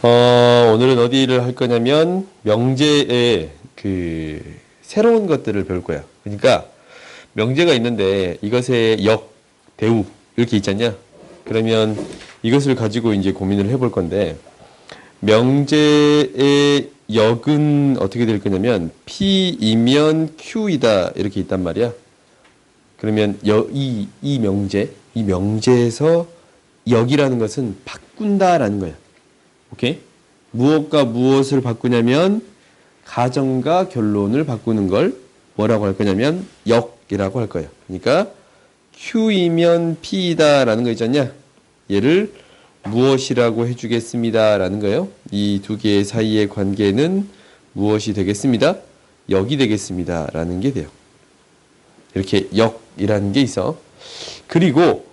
어, 오늘은 어디를 할 거냐면 명제의 그 새로운 것들을 배울 거야. 그러니까 명제가 있는데 이것의 역, 대우 이렇게 있잖냐? 그러면 이것을 가지고 이제 고민을 해볼 건데 명제의 역은 어떻게 될 거냐면 P이면 Q이다 이렇게 있단 말이야. 그러면 여, 이, 이 명제, 이 명제에서 역이라는 것은 바꾼다라는 거야. 오케이? 무엇과 무엇을 바꾸냐면 가정과 결론을 바꾸는 걸 뭐라고 할 거냐면 역이라고 할 거예요. 그러니까 Q이면 P이다라는 거 있잖냐? 얘를 무엇이라고 해주겠습니다라는 거예요. 이 두 개의 사이의 관계는 무엇이 되겠습니다? 역이 되겠습니다라는 게 돼요. 이렇게 역이라는 게 있어. 그리고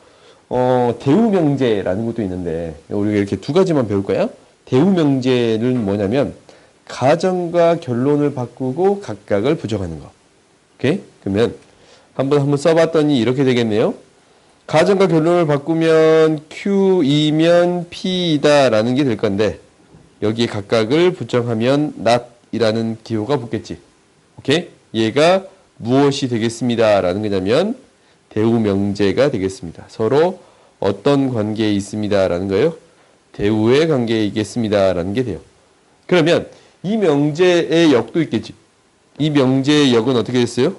어, 대우명제라는 것도 있는데 우리가 이렇게 두 가지만 배울 거야. 대우명제는 뭐냐면 가정과 결론을 바꾸고 각각을 부정하는 거. 오케이? 그러면 한번 한번 써봤더니 이렇게 되겠네요. 가정과 결론을 바꾸면 Q이면 P이다라는 게 될 건데 여기에 각각을 부정하면 not이라는 기호가 붙겠지. 오케이? 얘가 무엇이 되겠습니다라는 거냐면 대우명제가 되겠습니다. 서로 어떤 관계에 있습니다라는 거예요. 대우의 관계에 있겠습니다라는 게 돼요. 그러면 이 명제의 역도 있겠지. 이 명제의 역은 어떻게 됐어요?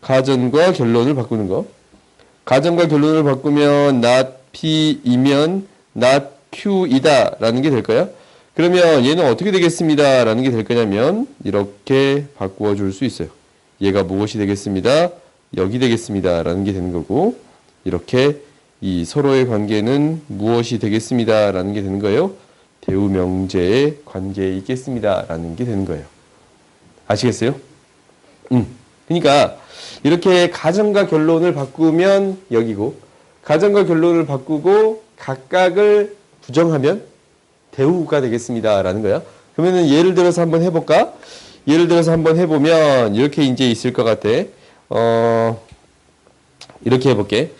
가정과 결론을 바꾸는 거. 가정과 결론을 바꾸면 not P이면 not Q이다 라는 게 될 거야. 그러면 얘는 어떻게 되겠습니다. 라는 게 될 거냐면 이렇게 바꾸어 줄 수 있어요. 얘가 무엇이 되겠습니다. 여기 되겠습니다. 라는 게 되는 거고 이렇게 이 서로의 관계는 무엇이 되겠습니다. 라는 게 되는 거예요. 대우 명제의 관계에 있겠습니다. 라는 게 되는 거예요. 아시겠어요? 음. 그러니까 이렇게 가정과 결론을 바꾸면 여기고 가정과 결론을 바꾸고 각각을 부정하면 대우가 되겠습니다. 라는 거야. 그러면은 예를 들어서 한번 해볼까? 예를 들어서 한번 해보면 이렇게 이제 있을 것 같아. 어, 이렇게 해볼게.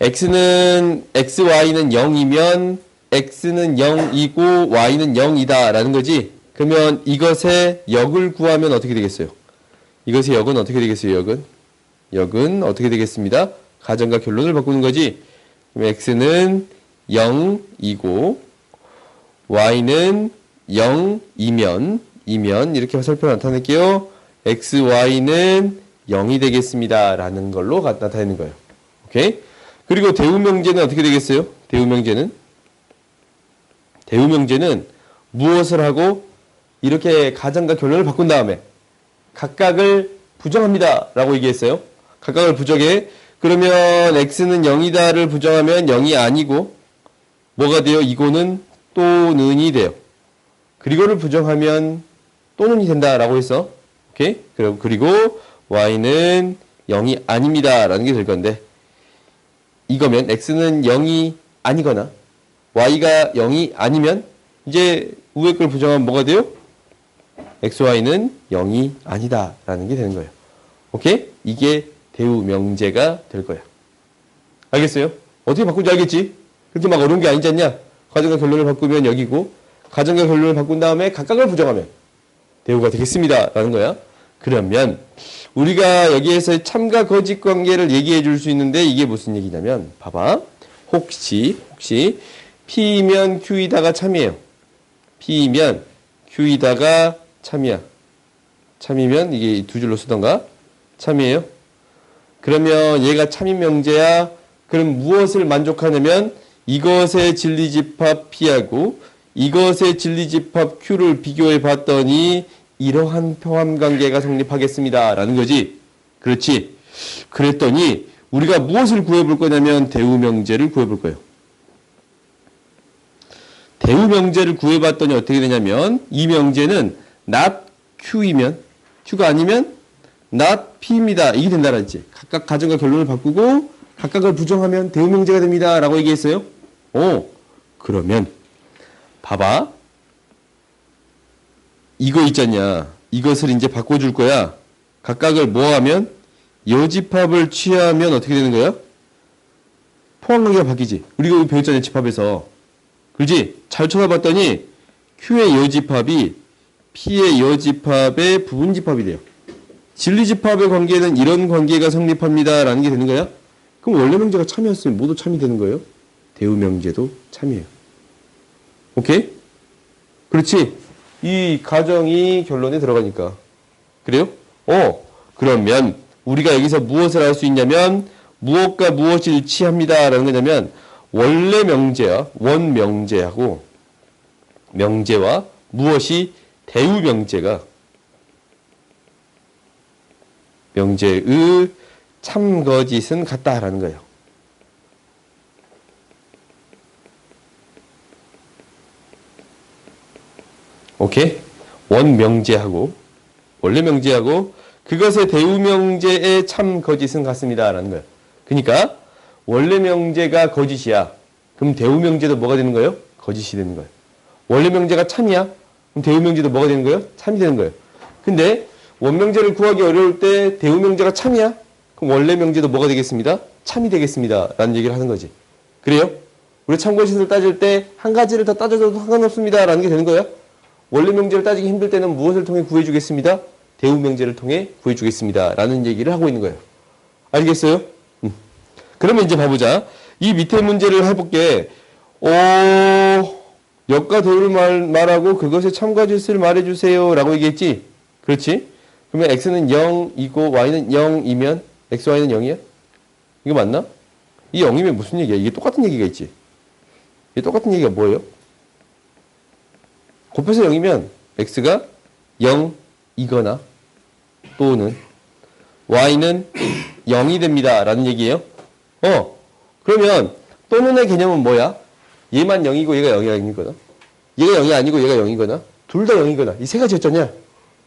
X는, xy는 0이면 x는 0이고 y는 0이다. 라는 거지. 그러면 이것의 역을 구하면 어떻게 되겠어요? 이것의 역은 어떻게 되겠어요? 역은? 역은 어떻게 되겠습니다? 가정과 결론을 바꾸는 거지. x는 0이고 y는 0이면 이면 이렇게 설표 나타낼게요. x, y는 0이 되겠습니다. 라는 걸로 나타내는 거예요. 오케이? 그리고 대우명제는 어떻게 되겠어요? 대우명제는? 대우명제는 무엇을 하고 이렇게 가정과 결론을 바꾼 다음에 각각을 부정합니다. 라고 얘기했어요. 각각을 부정해. 그러면 x는 0이다를 부정하면 0이 아니고 뭐가 돼요? 이거는 또는이 돼요. 그리고를 부정하면 또는이 된다라고 했어. 오케이? 그리고 y는 0이 아닙니다. 라는 게 될 건데 이거면 x는 0이 아니거나 y가 0이 아니면 이제 우의 걸 부정하면 뭐가 돼요? xy는 0이 아니다. 라는 게 되는 거예요. 오케이? 이게 대우 명제가 될 거야. 알겠어요? 어떻게 바꾼지 알겠지? 그렇게 막 어려운 게 아니지 않냐? 가정과 결론을 바꾸면 여기고 가정과 결론을 바꾼 다음에 각각을 부정하면 대우가 되겠습니다. 라는 거야. 그러면 우리가 여기에서 참과 거짓 관계를 얘기해 줄 수 있는데 이게 무슨 얘기냐면 봐봐. 혹시 혹시 P면 Q이다가 참이에요. P면 Q이다가 참이야. 참이면 이게 두 줄로 쓰던가 참이에요. 그러면 얘가 참인 명제야. 그럼 무엇을 만족하냐면 이것의 진리집합 P하고 이것의 진리집합 Q를 비교해 봤더니 이러한 표함 관계가 성립하겠습니다. 라는 거지. 그렇지. 그랬더니 우리가 무엇을 구해볼 거냐면 대우명제를 구해볼 거예요. 대우명제를 구해봤더니 어떻게 되냐면 이 명제는 not Q이면 Q가 아니면 not P입니다. 이게 된다는 지 각각 가정과 결론을 바꾸고 각각을 부정하면 대우명제가 됩니다. 라고 얘기했어요. 오, 그러면 봐봐. 이거 있잖냐. 이것을 이제 바꿔줄 거야. 각각을 뭐 하면? 여집합을 취하면 어떻게 되는 거야? 포함관계가 바뀌지. 우리가 배웠잖아요. 집합에서. 그렇지? 잘 쳐다봤더니 Q의 여집합이 P의 여집합의 부분집합이 돼요. 진리집합의 관계는 이런 관계가 성립합니다 라는 게 되는 거야? 그럼 원래 명제가 참이었으면 모두 참이 되는 거예요? 대우 명제도 참이에요. 오케이? 그렇지? 이 가정이 결론에 들어가니까. 그래요? 어, 그러면 우리가 여기서 무엇을 알 수 있냐면 무엇과 무엇이 일치합니다라는 거냐면 원래 명제와 원 명제하고 명제와 무엇이 대우 명제가 명제의 참거짓은 같다라는 거예요. 오케이? 원 명제하고 원래 명제하고 그것의 대우 명제의 참 거짓은 같습니다라는 거예요. 그러니까 원래 명제가 거짓이야. 그럼 대우 명제도 뭐가 되는 거예요? 거짓이 되는 거예요. 원래 명제가 참이야. 그럼 대우 명제도 뭐가 되는 거예요? 참이 되는 거예요. 근데 원명제를 구하기 어려울 때 대우 명제가 참이야. 그럼 원래 명제도 뭐가 되겠습니다? 참이 되겠습니다. 라는 얘기를 하는 거지. 그래요? 우리 참거짓을 따질 때 한 가지를 다 따져도 상관없습니다. 라는 게 되는 거예요. 원래 명제를 따지기 힘들 때는 무엇을 통해 구해주겠습니다? 대우 명제를 통해 구해주겠습니다. 라는 얘기를 하고 있는 거예요. 알겠어요? 음. 그러면 이제 봐보자. 이 밑에 문제를 해볼게. 어, 역과 대우를 말, 말하고 그것의 참가짓을 말해주세요. 라고 얘기했지? 그렇지? 그러면 x는 0이고 y는 0이면 x, y는 0이야? 이거 맞나? 이 0이면 무슨 얘기야? 이게 똑같은 얘기가 있지? 이게 똑같은 얘기가 뭐예요? 곱해서 0이면 x가 0이거나 또는 y는 0이 됩니다. 라는 얘기예요. 어, 그러면 또는의 개념은 뭐야? 얘만 0이고 얘가 0이 아니거나 얘가 0이 아니고 얘가 0이거나 둘 다 0이거나 이 세 가지 였잖냐?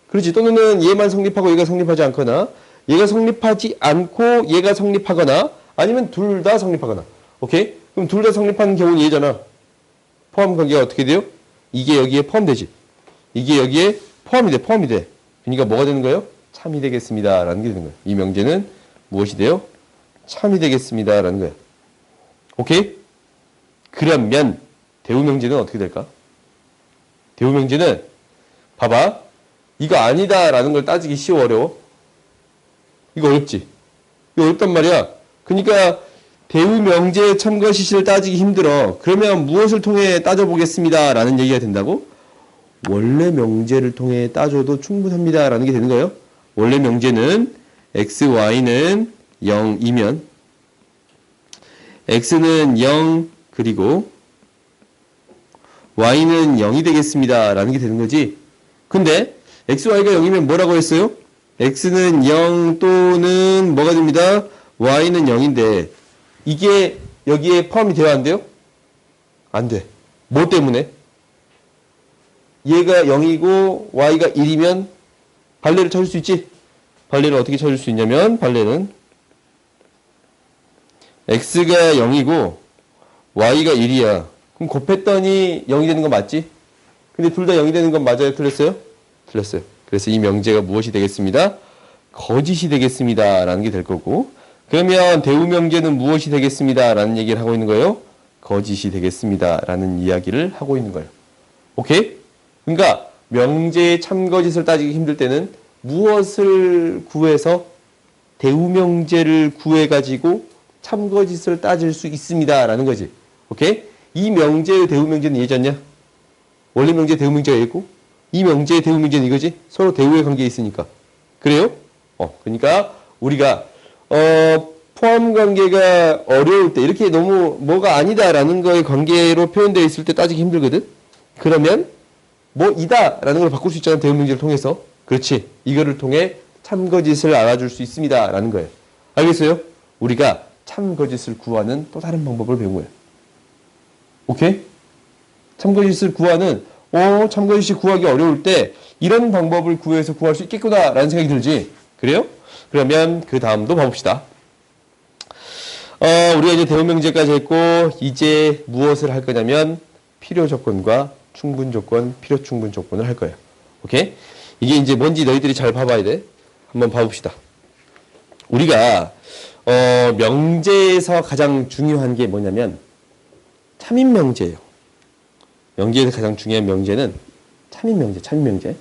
그렇지. 또는 얘만 성립하고 얘가 성립하지 않거나 얘가 성립하지 않고 얘가 성립하거나 아니면 둘 다 성립하거나 오케이? 그럼 둘 다 성립하는 경우는 얘잖아. 포함 관계가 어떻게 돼요? 이게 여기에 포함되지. 이게 여기에 포함이 돼. 포함이 돼. 그러니까 뭐가 되는 거예요? 참이 되겠습니다. 라는 게 되는 거예요. 이 명제는 무엇이 돼요? 참이 되겠습니다. 라는 거예요. 오케이? 그러면 대우 명제는 어떻게 될까? 대우 명제는 봐봐. 이거 아니다 라는 걸 따지기 쉬워 어려워? 이거 어렵지? 이거 어렵단 말이야. 그러니까 대우 명제의 참가 시시를 따지기 힘들어. 그러면 무엇을 통해 따져보겠습니다. 라는 얘기가 된다고? 원래 명제를 통해 따져도 충분합니다. 라는 게 되는 거예요. 원래 명제는 x, y는 0이면 x는 0 그리고 y는 0이 되겠습니다. 라는 게 되는 거지. 근데 x, y가 0이면 뭐라고 했어요? x는 0 또는 뭐가 됩니다? y는 0인데 이게 여기에 포함이 되어 안 돼요? 안 돼. 뭐 때문에? 얘가 0이고 y가 1이면 발레를 찾을 수 있지? 발레를 어떻게 찾을 수 있냐면 발레는 x가 0이고 y가 1이야. 그럼 곱했더니 0이 되는 거 맞지? 근데 둘 다 0이 되는 건 맞아요? 틀렸어요? 틀렸어요. 그래서 이 명제가 무엇이 되겠습니다? 거짓이 되겠습니다. 라는 게 될 거고 그러면 대우 명제는 무엇이 되겠습니다. 라는 얘기를 하고 있는 거예요. 거짓이 되겠습니다. 라는 이야기를 하고 있는 거예요. 오케이? 그러니까 명제의 참거짓을 따지기 힘들 때는 무엇을 구해서 대우 명제를 구해 가지고 참거짓을 따질 수 있습니다. 라는 거지. 오케이? 이 명제의 대우 명제는 예졌냐? 원래 명제 대우 명제가 있고 이 명제의 대우 명제는 이거지. 서로 대우의 관계에 있으니까. 그래요? 어, 그러니까 우리가 어, 포함 관계가 어려울 때 이렇게 너무 뭐가 아니다라는 거의 관계로 표현되어 있을 때 따지기 힘들거든. 그러면 뭐 이다라는 걸 바꿀 수 있잖아. 대우 명제를 통해서. 그렇지. 이거를 통해 참거짓을 알아줄 수 있습니다라는 거예요. 알겠어요? 우리가 참거짓을 구하는 또 다른 방법을 배운 거예요. 오케이? 참거짓을 구하는 어, 참거짓이 구하기 어려울 때 이런 방법을 구해서 구할 수 있겠구나라는 생각이 들지. 그래요? 그러면 그 다음도 봐봅시다. 어, 우리가 이제 대우 명제까지 했고 이제 무엇을 할 거냐면 필요 조건과 충분 조건, 필요 충분 조건을 할 거예요. 오케이? 이게 이제 뭔지 너희들이 잘 봐봐야 돼. 한번 봐봅시다. 우리가 어, 명제에서 가장 중요한 게 뭐냐면 참인 명제예요. 명제에서 가장 중요한 명제는 참인 명제, 참인 명제.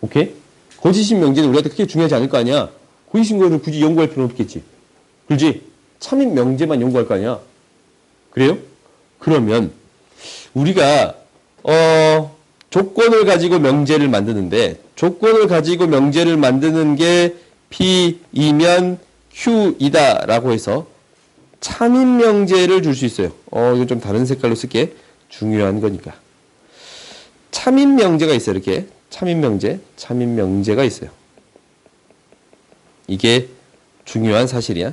오케이? 거짓인 명제는 우리한테 그렇게 중요하지 않을 거 아니야. 거를 굳이 연구할 필요는 없겠지. 그렇지? 참인 명제만 연구할 거 아니야. 그래요? 그러면 우리가 어 조건을 가지고 명제를 만드는데 조건을 가지고 명제를 만드는 게 P이면 Q이다 라고 해서 참인 명제를 줄 수 있어요. 어 이건 좀 다른 색깔로 쓸게. 중요한 거니까. 참인 명제가 있어요. 이렇게 참인 명제, 참인 명제가 있어요. 이게 중요한 사실이야.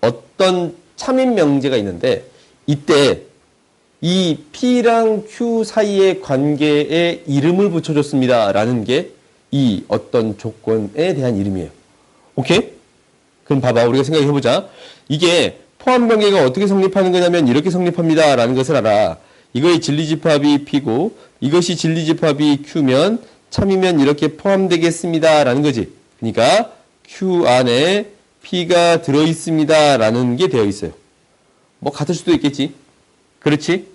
어떤 참인 명제가 있는데 이때 이 P랑 Q 사이의 관계에 이름을 붙여줬습니다. 라는 게 이 어떤 조건에 대한 이름이에요. 오케이? 그럼 봐봐. 우리가 생각해보자. 이게 포함 관계가 어떻게 성립하는 거냐면 이렇게 성립합니다. 라는 것을 알아. 이거의 진리집합이 P고 이것이 진리집합이 Q면 참이면 이렇게 포함되겠습니다. 라는 거지. 그러니까 Q 안에 P가 들어있습니다. 라는 게 되어 있어요. 뭐 같을 수도 있겠지. 그렇지?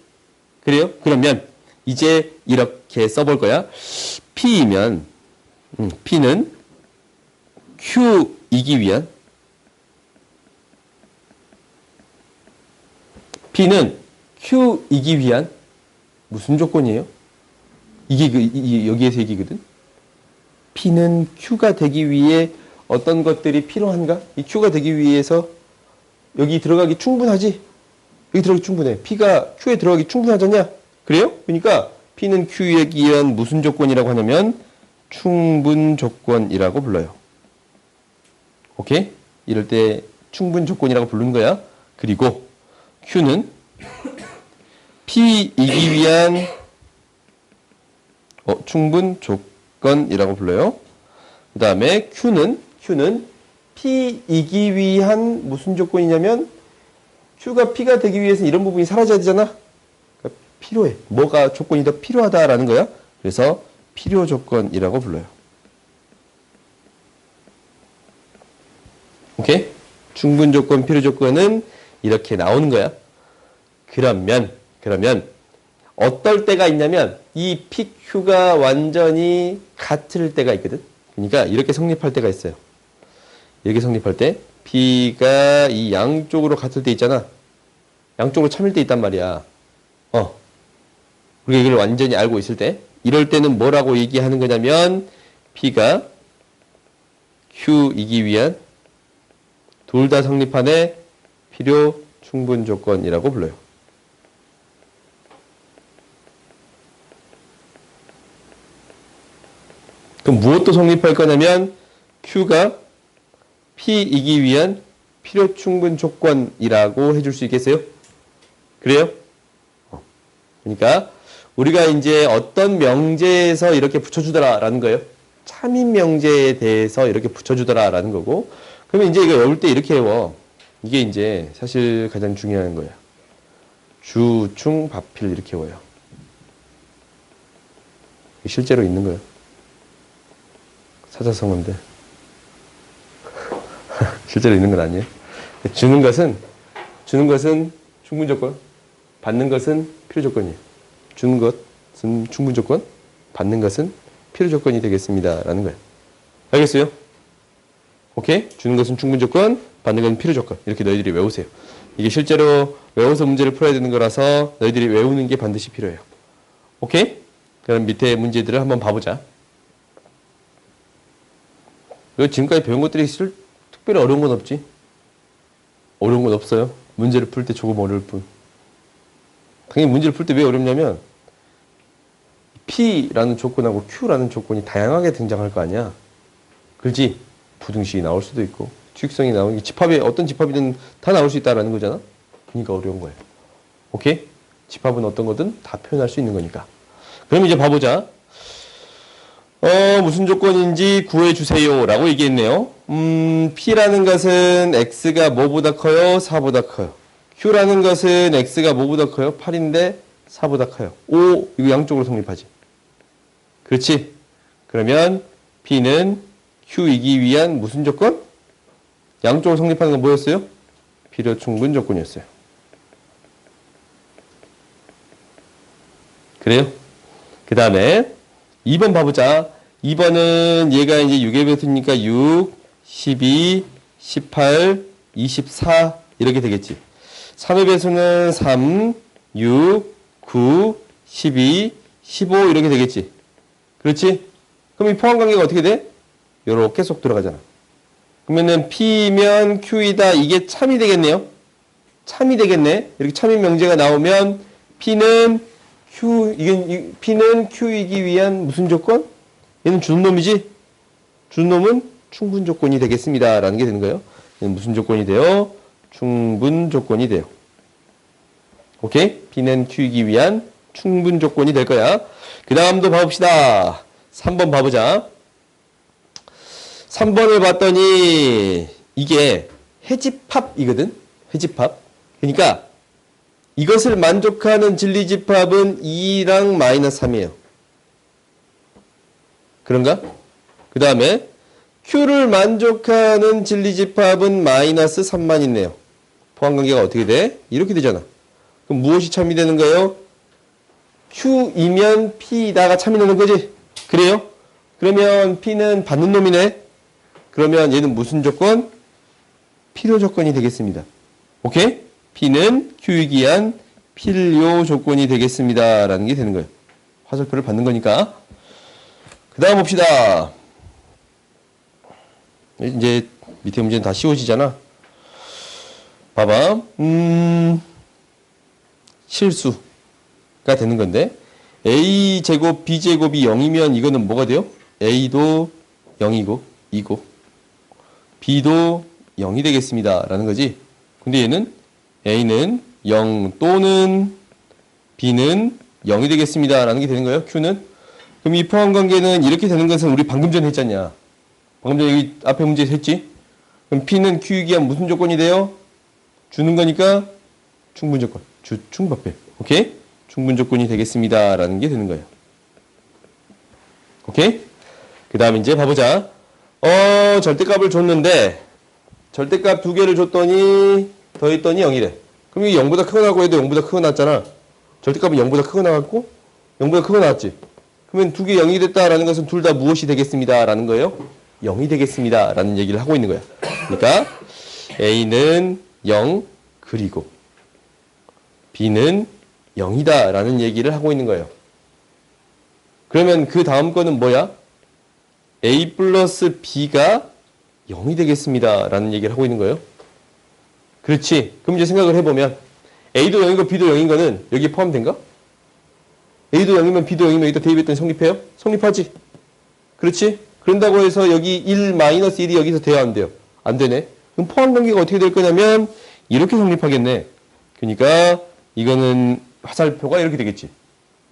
그래요? 그러면 이제 이렇게 써볼 거야. P이면 음, P는 Q이기 위한 P는 Q이기 위한 무슨 조건이에요? 이게 그, 이, 여기에서 얘기거든. P는 Q가 되기 위해 어떤 것들이 필요한가? 이 Q가 되기 위해서 여기 들어가기 충분하지? 여기 들어가기 충분해. P가 Q에 들어가기 충분하잖냐? 그래요? 그러니까 P는 Q에 의한 무슨 조건이라고 하냐면 충분 조건이라고 불러요. 오케이? 이럴 때 충분 조건이라고 부르는 거야. 그리고 Q는 P이기 위한 어, 충분 조건이라고 불러요. 그 다음에 Q는 Q는 P이기 위한 무슨 조건이냐면 Q가 P가 되기 위해서 이런 부분이 사라져야 되잖아. 그러니까 필요해. 뭐가 조건이 더 필요하다라는 거야. 그래서 필요 조건이라고 불러요. 오케이? 충분 조건, 필요 조건은 이렇게 나오는 거야. 그러면, 그러면, 어떨 때가 있냐면, 이 PQ가 완전히 같을 때가 있거든? 그러니까 이렇게 성립할 때가 있어요. 이렇게 성립할 때, P가 이 양쪽으로 같을 때 있잖아. 양쪽으로 참일 때 있단 말이야. 어. 우리가 이걸 완전히 알고 있을 때, 이럴 때는 뭐라고 얘기하는 거냐면 P가 Q이기 위한 둘 다 성립한의 필요 충분 조건이라고 불러요. 그럼 무엇도 성립할 거냐면 Q가 P이기 위한 필요 충분 조건이라고 해줄 수 있겠어요? 그래요? 어. 그러니까 우리가 이제 어떤 명제에서 이렇게 붙여주더라라는 거예요. 참인 명제에 대해서 이렇게 붙여주더라라는 거고. 그러면 이제 이거 외울 때 이렇게 외워. 이게 이제 사실 가장 중요한 거야. 주, 충, 바필 이렇게 외워요. 실제로 있는 거예요. 사자성어인데. 실제로 있는 건 아니에요. 주는 것은, 주는 것은 충분 조건, 받는 것은 필요 조건이에요. 주는 것은 충분 조건, 받는 것은 필요 조건이 되겠습니다. 라는 거예요. 알겠어요? 오케이? 주는 것은 충분 조건, 받는 것은 필요 조건. 이렇게 너희들이 외우세요. 이게 실제로 외워서 문제를 풀어야 되는 거라서 너희들이 외우는 게 반드시 필요해요. 오케이? 그럼 밑에 문제들을 한번 봐보자. 지금까지 배운 것들이 실, 특별히 어려운 건 없지? 어려운 건 없어요. 문제를 풀 때 조금 어려울 뿐. 당연히 문제를 풀 때 왜 어렵냐면 P라는 조건하고 Q라는 조건이 다양하게 등장할 거 아니야. 그렇지? 부등식이 나올 수도 있고 추익성이 나오는 게 집합에 어떤 집합이든 다 나올 수 있다라는 거잖아. 그러니까 어려운 거예요. 오케이? 집합은 어떤 거든 다 표현할 수 있는 거니까. 그럼 이제 봐보자. 어, 무슨 조건인지 구해주세요. 라고 얘기했네요. 음, P라는 것은 X가 뭐보다 커요? 4보다 커요. Q라는 것은 X가 뭐보다 커요? 8인데 4보다 커요. 5, 이거 양쪽으로 성립하지. 그렇지? 그러면 P는 Q이기 위한 무슨 조건? 양쪽으로 성립하는 건 뭐였어요? 필요 충분 조건이었어요. 그래요? 그 다음에 2번 봐보자. 2번은 얘가 이제 6의 배수니까 6, 12, 18, 24 이렇게 되겠지. 3의 배수는 3, 6, 9, 12, 15 이렇게 되겠지. 그렇지? 그럼 이 포함 관계가 어떻게 돼? 요렇게 쏙 들어가잖아. 그러면은 P면 Q이다. 이게 참이 되겠네요. 참이 되겠네. 이렇게 참인 명제가 나오면 P는 Q, 이게, 이- P는 Q이기 위한 무슨 조건? 얘는 주는 놈이지? 주는 놈은 충분 조건이 되겠습니다. 라는 게 되는 거예요. 얘는 무슨 조건이 돼요? 충분 조건이 돼요. 오케이? P는 Q이기 위한 충분 조건이 될 거야. 그 다음도 봐봅시다. 3번 봐보자. 3번을 봤더니 이게 해집합이거든. 해집합. 그러니까 이것을 만족하는 진리 집합은 2랑 마이너스 3이에요. 그런가? 그 다음에 Q를 만족하는 진리 집합은 마이너스 3만 있네요. 포함관계가 어떻게 돼? 이렇게 되잖아. 그럼 무엇이 참이 되는 거예요? Q이면 P다가 참이 되는 거지? 그래요? 그러면 P는 받는 놈이네? 그러면 얘는 무슨 조건? 필요 조건이 되겠습니다. 오케이? P는 위한 필요 조건이 되겠습니다. 라는 게 되는 거예요. 화살표를 받는 거니까. 그 다음 봅시다. 이제 밑에 문제는 다 쉬워지잖아. 봐봐. 음, 실수가 되는 건데. A 제곱 B 제곱이 0이면 이거는 뭐가 돼요? A도 0이고 2고 B도 0이 되겠습니다. 라는 거지. 근데 얘는 A는 0 또는 B는 0이 되겠습니다. 라는 게 되는 거예요. Q는. 그럼 이 포함 관계는 이렇게 되는 것은 우리 방금 전에 했잖냐. 방금 전에 여기 앞에 문제에서 했지. 그럼 P는 Q이기 한 무슨 조건이 돼요? 주는 거니까 충분 조건. 주, 충분합해. 오케이? 충분 조건이 되겠습니다. 라는 게 되는 거예요. 오케이? 그 다음 이제 봐보자. 어, 절대값을 줬는데, 절대값 두 개를 줬더니, 더했더니 0이래. 그럼 이게 0보다 크거 나고 해도 0보다 크거 나왔잖아. 절대값은 0보다 크거 나왔고, 0보다 크거 나왔지. 그러면 두 개 0이 됐다라는 것은 둘 다 무엇이 되겠습니다. 라는 거예요? 0이 되겠습니다. 라는 얘기를 하고 있는 거야. 그러니까, A는 0, 그리고, B는 0이다. 라는 얘기를 하고 있는 거예요. 그러면 그 다음 거는 뭐야? A 플러스 B가 0이 되겠습니다. 라는 얘기를 하고 있는 거예요. 그렇지. 그럼 이제 생각을 해보면 A도 0이고 B도 0인 거는 여기에 포함된가? A도 0이면 B도 0이면 여기다 대입했더니 성립해요? 성립하지. 그렇지? 그런다고 해서 여기 1 마이너스 1이 여기서 돼야 안 돼요? 안 되네. 그럼 포함 관계가 어떻게 될 거냐면 이렇게 성립하겠네. 그러니까 이거는 화살표가 이렇게 되겠지.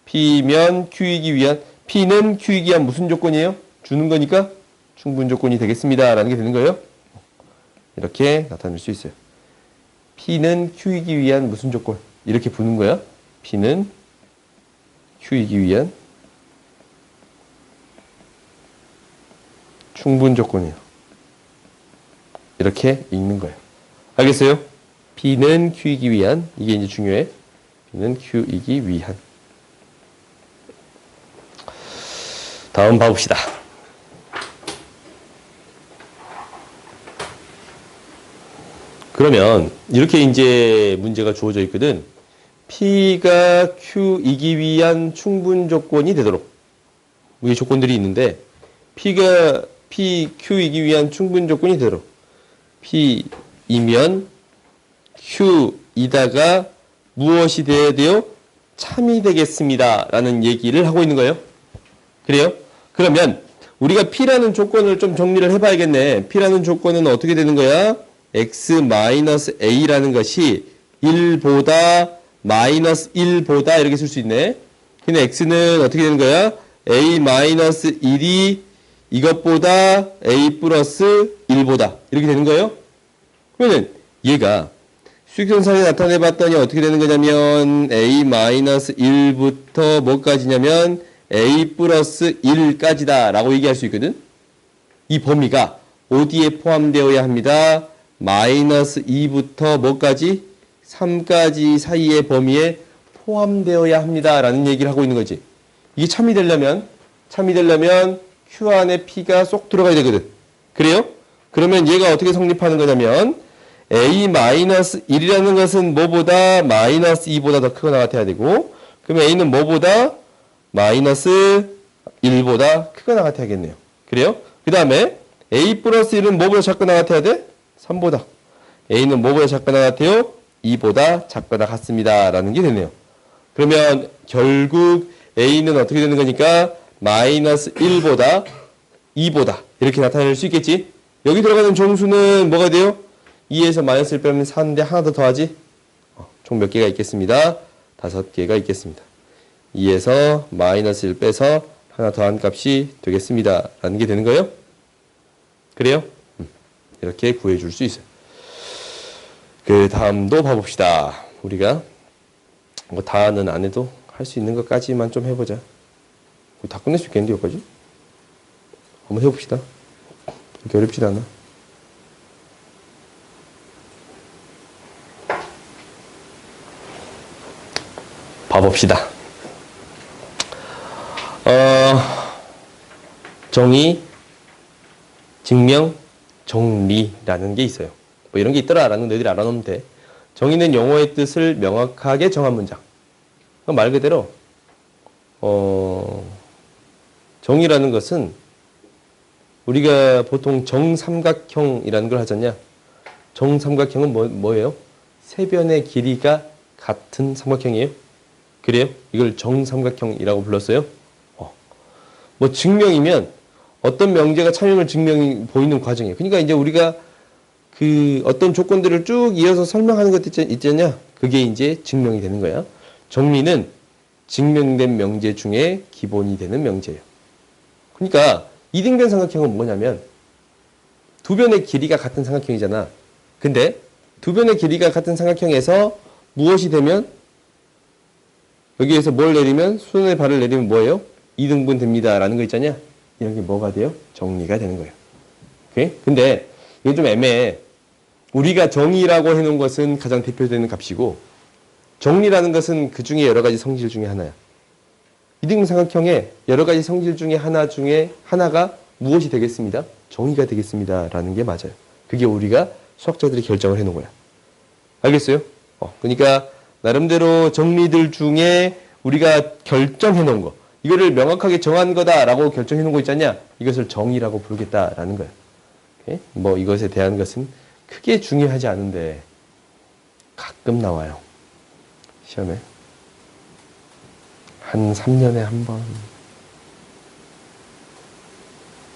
P면 Q이기 위한 P는 Q이기 위한 무슨 조건이에요? 주는 거니까 충분 조건이 되겠습니다. 라는 게 되는 거예요. 이렇게 나타낼 수 있어요. P는 Q이기 위한 무슨 조건? 이렇게 부는 거야. P는 Q이기 위한 충분 조건이에요. 이렇게 읽는 거예요. 알겠어요? P는 Q이기 위한 이게 이제 중요해. P는 Q이기 위한 다음 봐봅시다. 그러면 이렇게 이제 문제가 주어져 있거든. P가 Q이기 위한 충분 조건이 되도록 이게 조건들이 있는데 P가 P, Q이기 위한 충분 조건이 되도록 P이면 Q이다가 무엇이 되어야 돼요? 참이 되겠습니다. 라는 얘기를 하고 있는 거예요. 그래요? 그러면 우리가 P라는 조건을 좀 정리를 해봐야겠네. P라는 조건은 어떻게 되는 거야? X-A라는 것이 1보다 마이너스 1보다 이렇게 쓸 수 있네. 근데 X는 어떻게 되는 거야? A-1이 이것보다 A 플러스 1보다 이렇게 되는 거예요? 그러면 얘가 수익선상에 나타내 봤더니 어떻게 되는 거냐면 A-1부터 뭐까지냐면 A 플러스 1까지다 라고 얘기할 수 있거든 이 범위가 어디에 포함되어야 합니다 마이너스 2부터 뭐까지 3까지 사이의 범위에 포함되어야 합니다 라는 얘기를 하고 있는 거지. 이게 참이 되려면 참이 되려면 Q 안에 P가 쏙 들어가야 되거든. 그래요? 그러면 얘가 어떻게 성립하는 거냐면 A-1이라는 것은 뭐보다 마이너스 2보다 더 크거나 같아야 되고 그러면 A는 뭐보다 마이너스 1보다 크거나 같아야겠네요. 그래요? 그 다음에 A 플러스 1은 뭐보다 작거나 같아야 돼? 3보다. A는 뭐보다 작거나 같아요? 2보다 작거나 같습니다. 라는 게 되네요. 그러면 결국 A는 어떻게 되는 거니까 마이너스 1보다 2보다 이렇게 나타낼 수 있겠지? 여기 들어가는 정수는 뭐가 돼요? 2에서 마이너스 1 빼면 4인데 하나 더 더하지? 어, 총몇 개가 있겠습니다? 다섯 개가 있겠습니다. 2에서 마이너스 1 빼서 하나 더한 값이 되겠습니다. 라는 게 되는 거예요? 그래요? 음, 이렇게 구해줄 수 있어요. 그 다음도 봐봅시다. 우리가 뭐 다는 안 해도 할 수 있는 것까지만 좀 해보자. 다 끝낼 수 있겠는데 여기까지? 한번 해봅시다. 그렇게 어렵지 않아. 봐봅시다. 어, 정의, 증명, 정리라는 게 있어요. 뭐 이런 게 있더라라는 거 너희들이 알아놓으면 돼. 정의는 용어의 뜻을 명확하게 정한 문장. 그말 그대로 어, 정의라는 것은 우리가 보통 정삼각형이라는 걸 하잖냐. 정삼각형은 뭐, 뭐예요? 세 변의 길이가 같은 삼각형이에요. 그래요? 이걸 정삼각형이라고 불렀어요. 어. 뭐 증명이면 어떤 명제가 참임을 증명이 보이는 과정이에요. 그러니까 이제 우리가 그 어떤 조건들을 쭉 이어서 설명하는 것 있잖냐. 그게 이제 증명이 되는 거야. 정리는 증명된 명제 중에 기본이 되는 명제예요. 그러니까 이등변 삼각형은 뭐냐면 두 변의 길이가 같은 삼각형이잖아. 근데 두 변의 길이가 같은 삼각형에서 무엇이 되면 여기에서 뭘 내리면 수선의 발을 내리면 뭐예요? 이등분 됩니다라는 거 있잖냐? 게 뭐가 돼요? 정리가 되는 거예요. 오케이? 근데 이게 좀 애매해. 우리가 정의라고 해놓은 것은 가장 대표되는 값이고 정리라는 것은 그 중에 여러 가지 성질 중에 하나야. 이등분 삼각형의 여러 가지 성질 중에 하나 중에 하나가 무엇이 되겠습니다? 정의가 되겠습니다라는 게 맞아요. 그게 우리가 수학자들이 결정을 해놓은 거야. 알겠어요? 어, 그러니까 나름대로 정리들 중에 우리가 결정해 놓은 거, 이거를 명확하게 정한 거다라고 결정해 놓은 거 있잖냐? 이것을 정의라고 부르겠다라는 거야. 오케이? 뭐 이것에 대한 것은 크게 중요하지 않은데 가끔 나와요. 시험에. 한 3년에 한 번.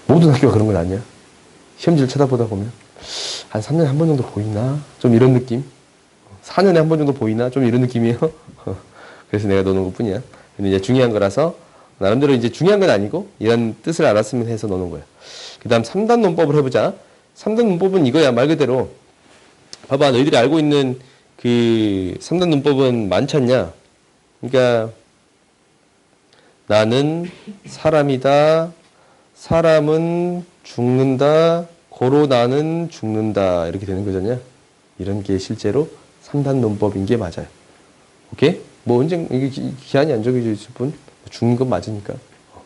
모든 학교가 그런 건 아니야. 시험지를 쳐다보다 보면 한 3년에 한 번 정도 보이나? 좀 이런 느낌? 4년에 한 번 정도 보이나? 좀 이런 느낌이에요. 그래서 내가 노는 것 뿐이야. 근데 이제 중요한 거라서 나름대로 이제 중요한 건 아니고 이런 뜻을 알았으면 해서 노는 거야. 그 다음 3단 논법을 해보자. 3단 논법은 이거야. 말 그대로. 봐봐. 너희들이 알고 있는 그 3단 논법은 많지 않냐? 그러니까 나는 사람이다. 사람은 죽는다. 고로 나는 죽는다. 이렇게 되는 거잖냐? 이런 게 실제로 3단 논법인 게 맞아요. 오케이? 뭐 언젠 이게 기- 기한이 안 정해져 있을 뿐 죽는 건 맞으니까. 어.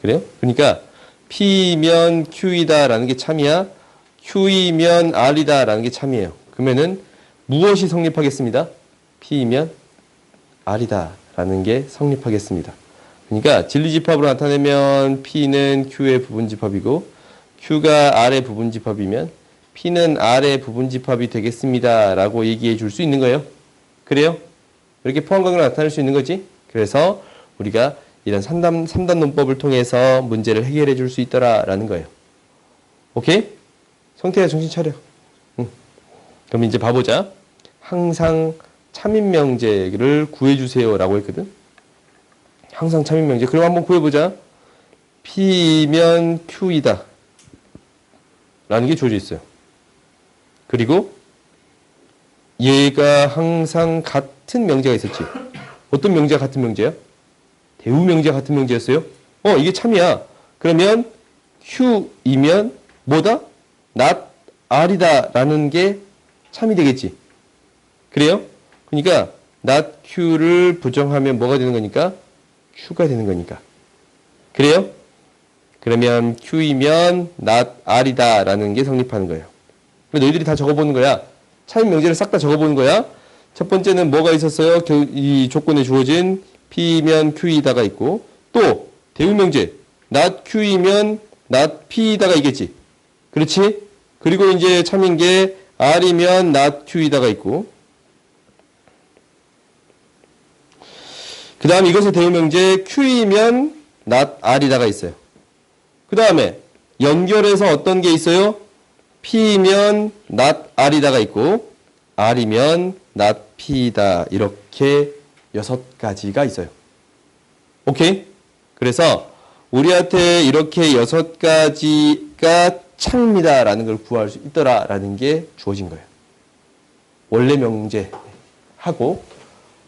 그래요? 그러니까 P면 Q이다라는 게 참이야. Q이면 R이다라는 게 참이에요. 그러면은 무엇이 성립하겠습니다? P면 R이다라는 게 성립하겠습니다. 그러니까 진리집합으로 나타내면 P는 Q의 부분집합이고 Q가 R의 부분집합이면 P는 R의 부분집합이 되겠습니다 라고 얘기해 줄 수 있는 거예요. 그래요? 이렇게 포함관계로 나타낼 수 있는 거지. 그래서 우리가 이런 3단, 3단 논법을 통해서 문제를 해결해 줄 수 있더라라는 거예요. 오케이? 성태야 정신 차려. 응. 그럼 이제 봐보자. 항상 참인명제를 구해주세요라고 했거든. 항상 참인명제. 그럼 한번 구해보자. P면 Q이다. 라는 게 주어져 있어요. 그리고 얘가 항상 같은 명제가 있었지. 어떤 명제가 같은 명제야? 대우 명제가 같은 명제였어요? 어, 이게 참이야. 그러면 Q이면 뭐다? not R이다 라는 게 참이 되겠지. 그래요? 그러니까 not q를 부정하면 뭐가 되는 거니까? q가 되는 거니까. 그래요? 그러면 q이면 not r이다 라는 게 성립하는 거예요. 너희들이 다 적어보는 거야. 차임 명제를 싹 다 적어보는 거야. 첫 번째는 뭐가 있었어요? 겨- 이 조건에 주어진 p면 q이다가 있고 또 대우 명제 not q이면 not p이다가 있겠지. 그렇지? 그리고 이제 참인 게 r이면 not q이다가 있고 그 다음 이것의 대우 명제 q이면 not r이다가 있어요. 그 다음에 연결해서 어떤 게 있어요? P면 not R이다가 있고 R이면 not P다 이렇게 여섯 가지가 있어요. 오케이? 그래서 우리한테 이렇게 여섯 가지가 창입니다라는 걸 구할 수 있더라라는 게 주어진 거예요. 원래 명제하고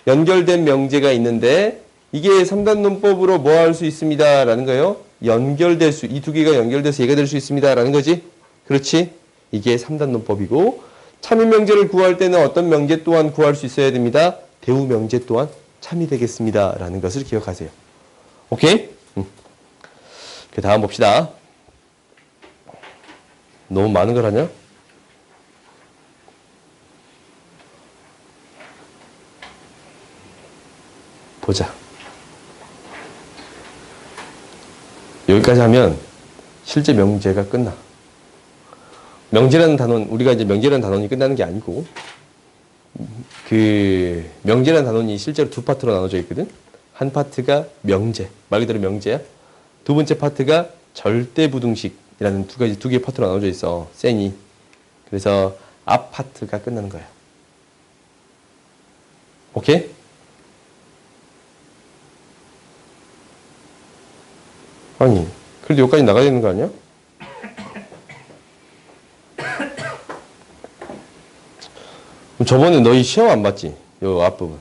연결된 명제가 있는데 이게 3단 논법으로 뭐 할 수 있습니다라는 거예요. 연결될 수, 이 두 개가 연결돼서 얘가 될 수 있습니다라는 거지. 그렇지? 이게 3단 논법이고 참인 명제를 구할 때는 어떤 명제 또한 구할 수 있어야 됩니다. 대우 명제 또한 참이 되겠습니다라는 것을 기억하세요. 오케이? 음. 그 다음 봅시다. 너무 많은 걸 하냐? 보자. 여기까지 하면 실제 명제가 끝나. 명제라는 단원, 우리가 이제 명제라는 단원이 끝나는 게 아니고, 그, 명제라는 단원이 실제로 두 파트로 나눠져 있거든? 한 파트가 명제, 말 그대로 명제야. 두 번째 파트가 절대 부등식이라는 두 가지, 두 개의 파트로 나눠져 있어. 쌩이. 그래서 앞 파트가 끝나는 거야. 오케이? 아니, 그래도 여기까지 나가야 되는 거 아니야? 그럼 저번에 너희 시험 안 봤지? 요 앞부분.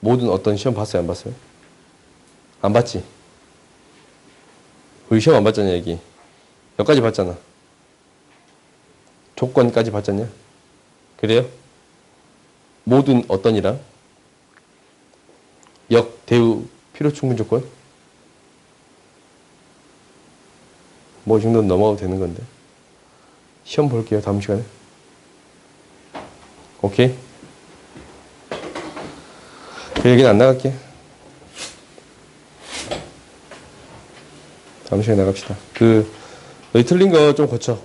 모든 어떤 시험 봤어요? 안 봤어요? 안 봤지? 우리 시험 안 봤잖아, 여기. 여기까지 봤잖아. 조건까지 봤잖냐? 그래요? 모든 어떤이랑? 역, 대우, 필요 충분 조건? 뭐이 정도는 넘어가도 되는 건데. 시험 볼게요, 다음 시간에. 오케이? 그 얘기는 안 나갈게. 다음 시간에 나갑시다. 그, 너희 틀린 거 좀 고쳐.